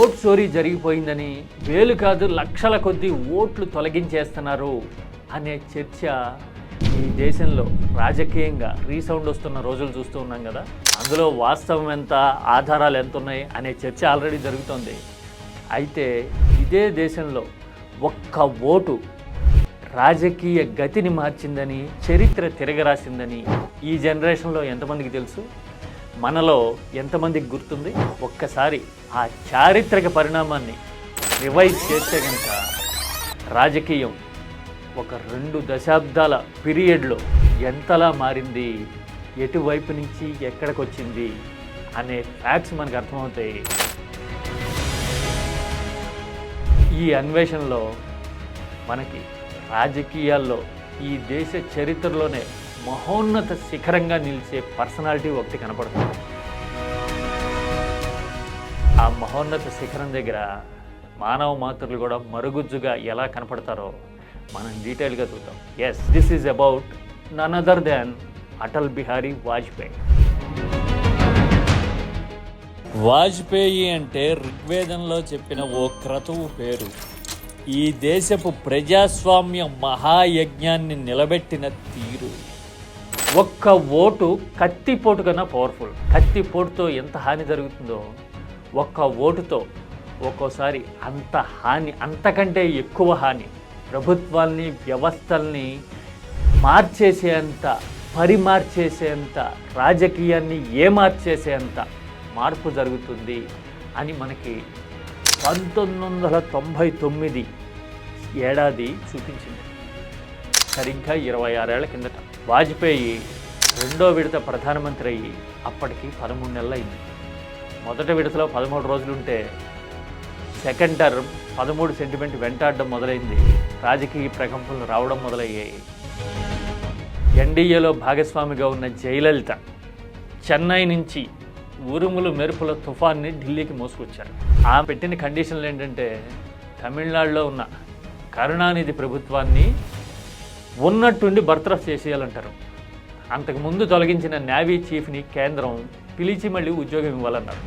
Vote చోరీ జరిగిపోయిందని వేలు కాదు లక్షల కొద్దీ ఓట్లు తొలగించేస్తున్నారు అనే చర్చ ఈ దేశంలో రాజకీయంగా రీసౌండ్ వస్తున్న రోజులు చూస్తూ ఉన్నాం కదా. అందులో వాస్తవం ఎంత ఆధారాలు ఎంత ఉన్నాయి అనే చర్చ ఆల్రెడీ జరుగుతోంది. అయితే ఇదే దేశంలో ఒక్క ఓటు రాజకీయ గతిని మార్చిందని చరిత్ర తిరగరాసిందని ఈ జనరేషన్లో ఎంతమందికి తెలుసు? మనలో ఎంతమందికి గుర్తుంది? ఒక్కసారి ఆ చారిత్రక పరిణామాన్ని రివైజ్ చేస్తే కనుక రాజకీయం ఒక రెండు దశాబ్దాల పీరియడ్లో ఎంతలా మారింది? ఎటువైపు నుంచి ఎక్కడికి వచ్చింది అనే ఫ్యాక్ట్స్ మనకు అర్థమవుతాయి. ఈ అన్వేషణలో మనకి రాజకీయాల్లో ఈ దేశ చరిత్రలోనే మహోన్నత శిఖరంగా నిలిచే పర్సనాలిటీ ఒకటి కనపడుతుంది. ఆ మహోన్నత శిఖరం దగ్గర మానవ మాతృలు కూడా మరుగుజ్జుగా ఎలా కనపడతారో మనం డీటెయిల్గా చూద్దాం. Yes this is about none other than Atal Bihari Vajpayee. Vajpayee అంటే ఋగ్వేదంలో చెప్పిన ఓ క్రతువు పేరు. ఈ దేశపు ప్రజాస్వామ్య మహాయజ్ఞాన్ని నిలబెట్టిన తీరు. ఒక్క ఓటు కత్తిపోటు కన్నా పవర్ఫుల్ కత్తిపోటుతో ఎంత హాని జరుగుతుందో ఒక్క ఓటుతో ఒక్కోసారి అంత హాని అంతకంటే ఎక్కువ హాని ప్రభుత్వాల్ని వ్యవస్థల్ని మార్చేసేంత పరిమార్చేసేంత రాజకీయాన్ని ఏమార్చేసేంత మార్పు జరుగుతుంది అని మనకి పంతొమ్మిది వందల తొంభై తొమ్మిది ఏడాది చూపించింది. సరిగ్గా ఇరవై ఆరేళ్ళ కిందట. వాజ్పేయి రెండో విడత ప్రధానమంత్రి అయ్యి అప్పటికి పదమూడు నెలలు అయింది మొదటి విడతలో పదమూడు రోజులుంటే సెకండ్ టర్మ్ పదమూడు సెంటిమెంట్ వెంటాడడం మొదలైంది. రాజకీయ ప్రకంపనలు రావడం మొదలయ్యాయి. ఎన్డీఏలో భాగస్వామిగా ఉన్న జయలలిత చెన్నై నుంచి ఉరుములు మెరుపుల తుఫాన్ని ఢిల్లీకి మోసుకొచ్చారు. ఆ పెట్టిన కండిషన్లు ఏంటంటే తమిళనాడులో ఉన్న కరుణానిధి ప్రభుత్వాన్ని ఉన్నట్టుండి బర్తరఫ్ చేసేయాలంటారు. అంతకుముందు తొలగించిన నేవీ చీఫ్ని కేంద్రం పిలిచి మళ్ళీ ఉద్యోగం ఇవ్వాలన్నారు.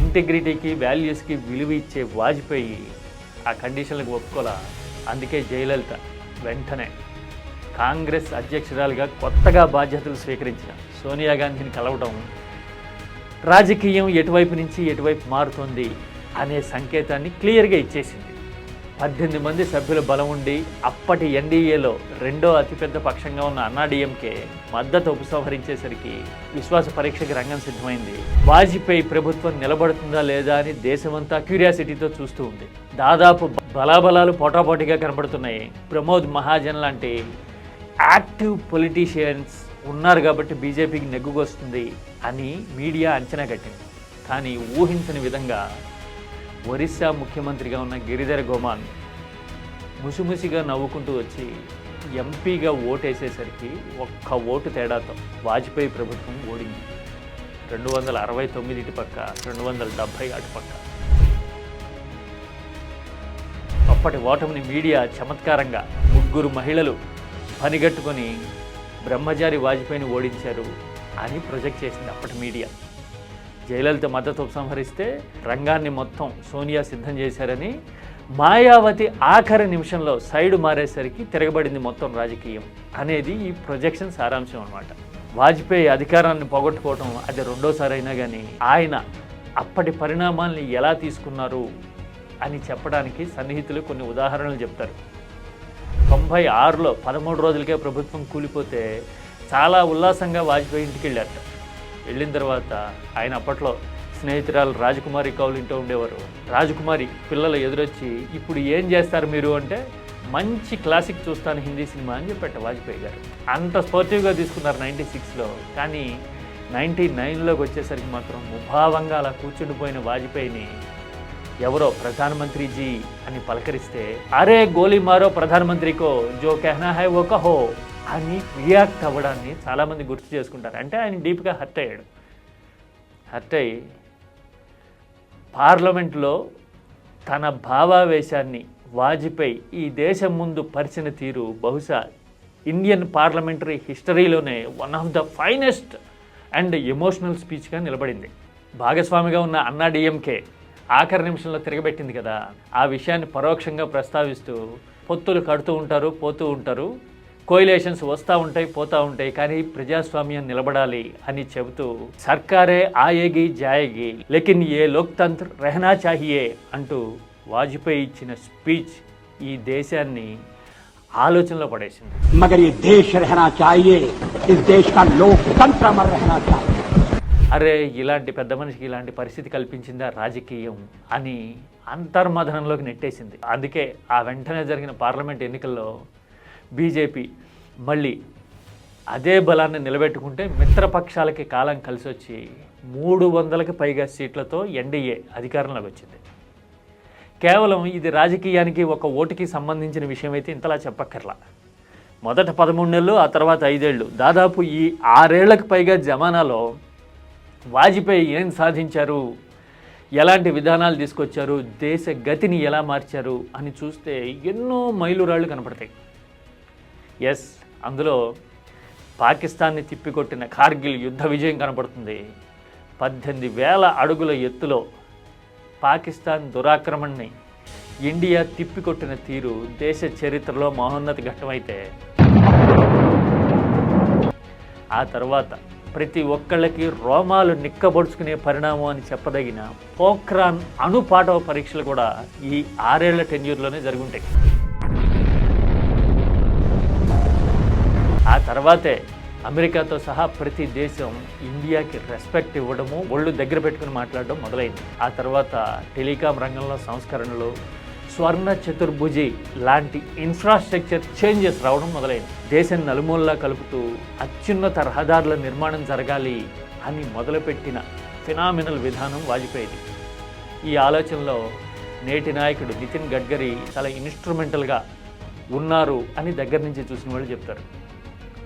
ఇంటిగ్రిటీకి వాల్యూస్కి విలువ ఇచ్చే వాజ్పేయి ఆ కండిషన్లకు ఒప్పుకోలా. అందుకే జయలలిత వెంటనే కాంగ్రెస్ అధ్యక్షురాలుగా కొత్తగా బాధ్యతలు స్వీకరించిన సోనియా గాంధీని కలవడం రాజకీయం ఎటువైపు నుంచి ఎటువైపు మారుతుంది అనే సంకేతాన్ని క్లియర్గా ఇచ్చేసింది. పద్దెనిమిది మంది సభ్యుల బలం ఉండి అప్పటి ఎన్డీఏలో రెండో అతిపెద్ద పక్షంగా ఉన్న అన్నాడీఎంకే మద్దతు ఉపసంహరించేసరికి విశ్వాస పరీక్షకి రంగం సిద్ధమైంది. వాజ్పేయి ప్రభుత్వం నిలబడుతుందా లేదా అని దేశమంతా క్యూరియాసిటీతో చూస్తూ ఉంది. దాదాపు బలాబలాలు పోటాపోటీగా కనబడుతున్నాయి. ప్రమోద్ మహాజన్ లాంటి యాక్టివ్ పొలిటీషియన్స్ ఉన్నారు కాబట్టి బీజేపీకి నెగ్గుకొస్తుంది అని మీడియా అంచనా కట్టింది. కానీ ఊహించని విధంగా ఒరిస్సా ముఖ్యమంత్రిగా ఉన్న గిరిధర గోమాన్ ముసిముసిగా నవ్వుకుంటూ వచ్చి ఎంపీగా ఓటేసేసరికి ఒక్క ఓటు తేడాతో వాజ్పేయి ప్రభుత్వం ఓడింది. రెండు వందల అరవై తొమ్మిది ఇటు పక్క రెండు వందల డెబ్భై అటు పక్క. అప్పటి ఓటమిని మీడియా చమత్కారంగా ముగ్గురు మహిళలు పనిగట్టుకొని బ్రహ్మచారి వాజ్పేయిని ఓడించారు అని ప్రొజెక్ట్ చేసింది అప్పటి మీడియా. జయలలిత మద్దతు ఉపసంహరిస్తే రంగాన్ని మొత్తం సోనియా సిద్ధం చేశారని మాయావతి ఆఖరి నిమిషంలో సైడ్ మారేసరికి తిరగబడింది మొత్తం రాజకీయం అనేది ఈ ప్రొజెక్షన్ సారాంశం అనమాట వాజ్పేయి అధికారాన్ని పోగొట్టుకోవటం అది రెండోసారి అయినా కానీ ఆయన అప్పటి పరిణామాల్ని ఎలా తీసుకున్నారు అని చెప్పడానికి సన్నిహితులు కొన్ని ఉదాహరణలు చెప్తారు. తొంభై ఆరులో పదమూడు రోజులకే ప్రభుత్వం కూలిపోతే చాలా ఉల్లాసంగా వాజ్పేయి ఇంటికి వెళ్ళారట వెళ్ళిన తర్వాత ఆయన అప్పట్లో స్నేహితురాలు రాజకుమారి కౌలు ఇంటూ ఉండేవారు. రాజకుమారి పిల్లలు ఎదురొచ్చి ఇప్పుడు ఏం చేస్తారు మీరు? అంటే మంచి క్లాసిక్ చూస్తాను హిందీ సినిమా అని చెప్పాట వాజ్పేయి గారు. అంత స్పోర్టివ్గా తీసుకున్నారు నైంటీ సిక్స్లో. కానీ నైంటీ నైన్లోకి వచ్చేసరికి మాత్రం ముభావంగా అలా కూర్చుండిపోయిన వాజ్పేయిని ఎవరో ప్రధానమంత్రి జీ అని పలకరిస్తే అరే గోలీ మారో ప్రధానమంత్రికో జో కెహనా హై ఓ కహో అని రియాక్ట్ అవ్వడాన్ని చాలామంది గుర్తు చేసుకుంటారు. అంటే ఆయన డీప్గా హర్ట్ అయ్యాడు. హర్ట్ అయ్యి పార్లమెంట్లో తన భావావేశాన్ని వాజ్పేయి ఈ దేశం ముందు పరిచిన తీరు బహుశా Indian parliamentary హిస్టరీలోనే one of the finest and emotional స్పీచ్గా నిలబడింది. భాగస్వామిగా ఉన్న అన్నా డిఎంకే ఆఖరి నిమిషంలో తిరగబెట్టింది కదా. ఆ విషయాన్ని పరోక్షంగా ప్రస్తావిస్తూ పొత్తులు కడుతూ ఉంటారు పోతూ ఉంటారు. కోయిలేషన్స్ వస్తూ ఉంటాయి పోతూ ఉంటాయి కానీ ప్రజాస్వామ్యం నిలబడాలి అని చెబుతూ సర్కారే ఆయేగి జాయేగి లేకిన్ ఏ లోక్తంత్ర రెహనా చాహియే అంటూ వాజ్పేయి ఇచ్చిన స్పీచ్ ఈ దేశాన్ని ఆలోచనలో పడేసింది. మగర్ ఈ రెహనా చాయే దేశ్ కా లోక్తంత్ర రెహనా చాయే అరే ఇలాంటి పెద్ద మనిషికి ఇలాంటి పరిస్థితి కల్పించిందా రాజకీయం అని అంతర్మథనంలోకి నెట్టేసింది. అందుకే ఆ వెంటనే జరిగిన పార్లమెంట్ ఎన్నికల్లో బీజేపీ మళ్ళీ అదే బలాన్ని నిలబెట్టుకుంటే మిత్రపక్షాలకి కాలం కలిసి వచ్చి మూడు వందలకి పైగా సీట్లతో ఎన్డీఏ అధికారంలోకి వచ్చింది. కేవలం ఇది రాజకీయానికి ఒక ఓటుకి సంబంధించిన విషయం అయితే ఇంతలా చెప్పక్కర్లా. మొదట పదమూడు నెలలు ఆ తర్వాత ఐదేళ్ళు దాదాపు ఈ ఆరేళ్ళకు పైగా జమానాలో వాజ్పేయి ఏం సాధించారు? ఎలాంటి విధానాలు తీసుకొచ్చారు? దేశ గతిని ఎలా మార్చారు? అని చూస్తే ఎన్నో మైలురాళ్ళు కనపడతాయి. ఎస్ అందులో పాకిస్తాన్ని తిప్పికొట్టిన కార్గిల్ యుద్ధ విజయం కనపడుతుంది. పద్దెనిమిది వేల అడుగుల ఎత్తులో పాకిస్తాన్ దురాక్రమణని ఇండియా తిప్పికొట్టిన తీరు దేశ చరిత్రలో మహోన్నత ఘట్టమైతే. ఆ తర్వాత ప్రతి ఒక్కళ్ళకి రోమాలు నిక్కబొడుచుకునే పరిణామం అని చెప్పదగిన పోఖ్రాన్ అణుపాఠవ పరీక్షలు కూడా ఈ ఆరేళ్ళ టెన్యూర్లోనే జరుగుంటాయి. తర్వాతే అమెరికాతో సహా ప్రతి దేశం ఇండియాకి రెస్పెక్ట్ ఇవ్వడము ఒళ్ళు దగ్గర పెట్టుకుని మాట్లాడడం మొదలైంది. ఆ తర్వాత టెలికాం రంగంలో సంస్కరణలు స్వర్ణ చతుర్భుజి లాంటి ఇన్ఫ్రాస్ట్రక్చర్ చేంజెస్ రావడం మొదలైంది. దేశం నలుమూలలా కలుపుతూ అత్యున్నత రహదారుల నిర్మాణం జరగాలి అని మొదలుపెట్టిన ఫినామినల్ విధానం వాజ్పేయిది. ఈ ఆలోచనలో నేటి నాయకుడు నితిన్ గడ్కరీ చాలా ఇన్స్ట్రుమెంటల్గా ఉన్నారు అని దగ్గర నుంచి చూసిన వాళ్ళు చెప్తారు.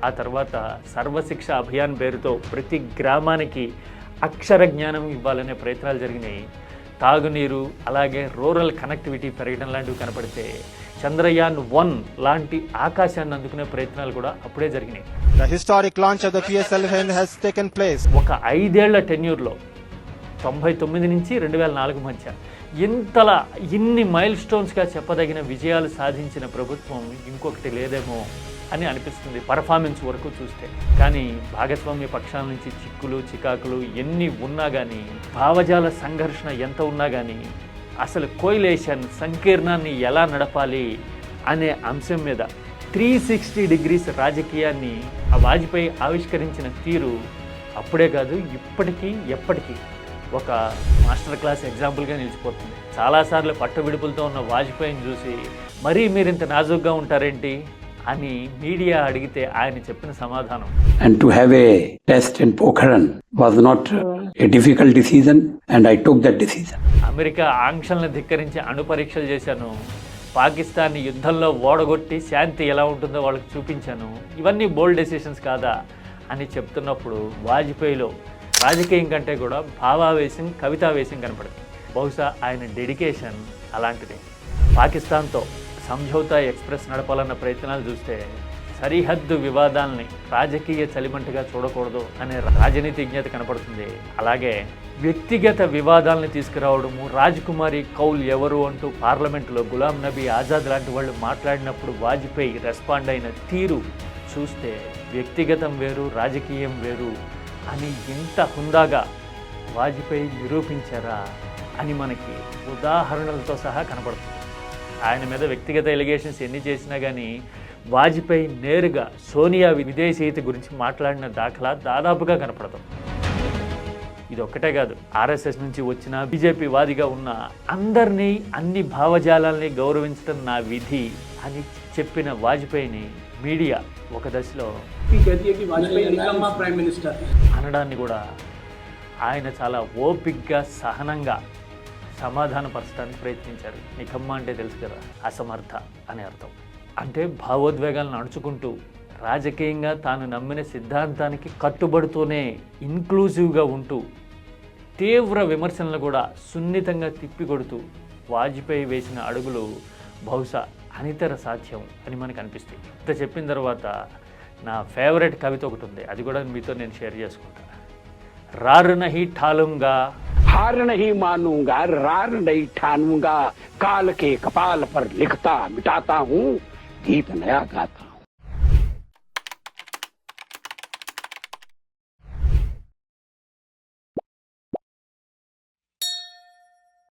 ఆ తర్వాత సర్వశిక్ష అభియాన్ పేరుతో ప్రతి గ్రామానికి అక్షర జ్ఞానం ఇవ్వాలనే ప్రయత్నాలు జరిగినాయి. తాగునీరు అలాగే రూరల్ కనెక్టివిటీ పెరగడం లాంటివి కనపడితే చంద్రయాన్ వన్ లాంటి ఆకాశాన్ని అందుకునే ప్రయత్నాలు కూడా అప్పుడే జరిగినాయి. The historic launch of the PSLV has taken place. ఒక ఐదేళ్ళ టెన్యూర్లో తొంభై తొమ్మిది నుంచి రెండు వేల నాలుగు మధ్య ఇంతలా ఇన్ని మైల్ స్టోన్స్గా చెప్పదగిన విజయాలు సాధించిన ప్రభుత్వం ఇంకొకటి లేదేమో. అని అనిపిస్తుంది పర్ఫార్మెన్స్ వరకు చూస్తే. కానీ భాగస్వామ్య పక్షాల నుంచి చిక్కులు చికాకులు ఎన్ని ఉన్నా కానీ భావజాల సంఘర్షణ ఎంత ఉన్నా కానీ అసలు కోయిలేషన్ సంకీర్ణాన్ని ఎలా నడపాలి అనే అంశం మీద త్రీ సిక్స్టీ డిగ్రీస్ రాజకీయాన్ని ఆ వాజ్పేయి ఆవిష్కరించిన తీరు అప్పుడే కాదు ఇప్పటికీ ఎప్పటికీ ఒక మాస్టర్ క్లాస్ ఎగ్జాంపుల్గా నిలిచిపోతుంది. చాలాసార్లు పట్టు విడుపులతో ఉన్న వాజ్పేయిని చూసి మరీ మీరు ఇంత నాజుగ్గా ఉంటారేంటి? అని మీడియా అడిగితే ఆయన చెప్పిన సమాధానం. To have a test in Pokhran was not uh, a difficult decision, and I took that decision. America ఆంక్షలను ధిక్కరించి అణు పరీక్షలు చేశాను. పాకిస్తాన్ని యుద్ధంలో ఓడగొట్టి శాంతి ఎలా ఉంటుందో వాళ్ళకి చూపించాను. ఇవన్నీ బోల్డ్ డెసిషన్స్ కాదా అని చెప్తున్నప్పుడు వాజ్పేయిలో రాజకీయం కంటే కూడా భావావేశం కవితావేశం కనపడుతుంది బహుశా ఆయన డెడికేషన్ అలాంటిది. పాకిస్తాన్తో సంఝౌతా ఎక్స్ప్రెస్ నడపాలన్న ప్రయత్నాలు చూస్తే సరిహద్దు వివాదాల్ని రాజకీయ చలిమంటగా చూడకూడదు అనే రాజనీతిజ్ఞత కనపడుతుంది. అలాగే వ్యక్తిగత వివాదాలను తీసుకురావడము రాజకుమారి కౌల్ ఎవరు అంటూ పార్లమెంటులో గులాం నబీ ఆజాద్ లాంటి వాళ్ళు మాట్లాడినప్పుడు వాజ్పేయి రెస్పాండ్ అయిన తీరు చూస్తే వ్యక్తిగతం వేరు రాజకీయం వేరు అని ఇంత హుందాగా వాజ్పేయి నిరూపించారా అని మనకి ఉదాహరణలతో సహా కనపడుతుంది. ఆయన మీద వ్యక్తిగత ఎలిగేషన్స్ ఎన్ని చేసినా కానీ వాజ్పేయి నేరుగా సోనియా విదేశీయత గురించి మాట్లాడిన దాఖలా దాదాపుగా కనపడతాం ఇది ఒక్కటే కాదు ఆర్ఎస్ఎస్ నుంచి వచ్చిన బీజేపీ వాదిగా ఉన్న అందరినీ అన్ని భావజాలాల్ని గౌరవించడం నా విధి అని చెప్పిన వాజ్పేయిని మీడియా ఒక దశలో అనడాన్ని కూడా ఆయన చాలా ఓపిక్గా సహనంగా సమాధానపరచడానికి ప్రయత్నించారు. నికమ్మ అంటే తెలుసు కదా అసమర్థ అనే అర్థం. అంటే భావోద్వేగాలను అణుచుకుంటూ రాజకీయంగా తాను నమ్మిన సిద్ధాంతానికి కట్టుబడుతూనే ఇన్క్లూజివ్గా ఉంటూ తీవ్ర విమర్శలను కూడా సున్నితంగా తిప్పికొడుతూ వాజ్పేయి వేసిన అడుగులు బహుశా అనితర సాధ్యం అని మనకు అనిపిస్తాయి. ఇంత చెప్పిన తర్వాత నా ఫేవరెట్ కవిత ఒకటి ఉంది. అది కూడా మీతో నేను షేర్ చేసుకుంటాను రారునహి ఠాలుంగా हार नहीं मानूँगा, रार नहीं ठानूँगा, काल के कपाल पर लिखता मिटाता हूँ, गीत नया गाता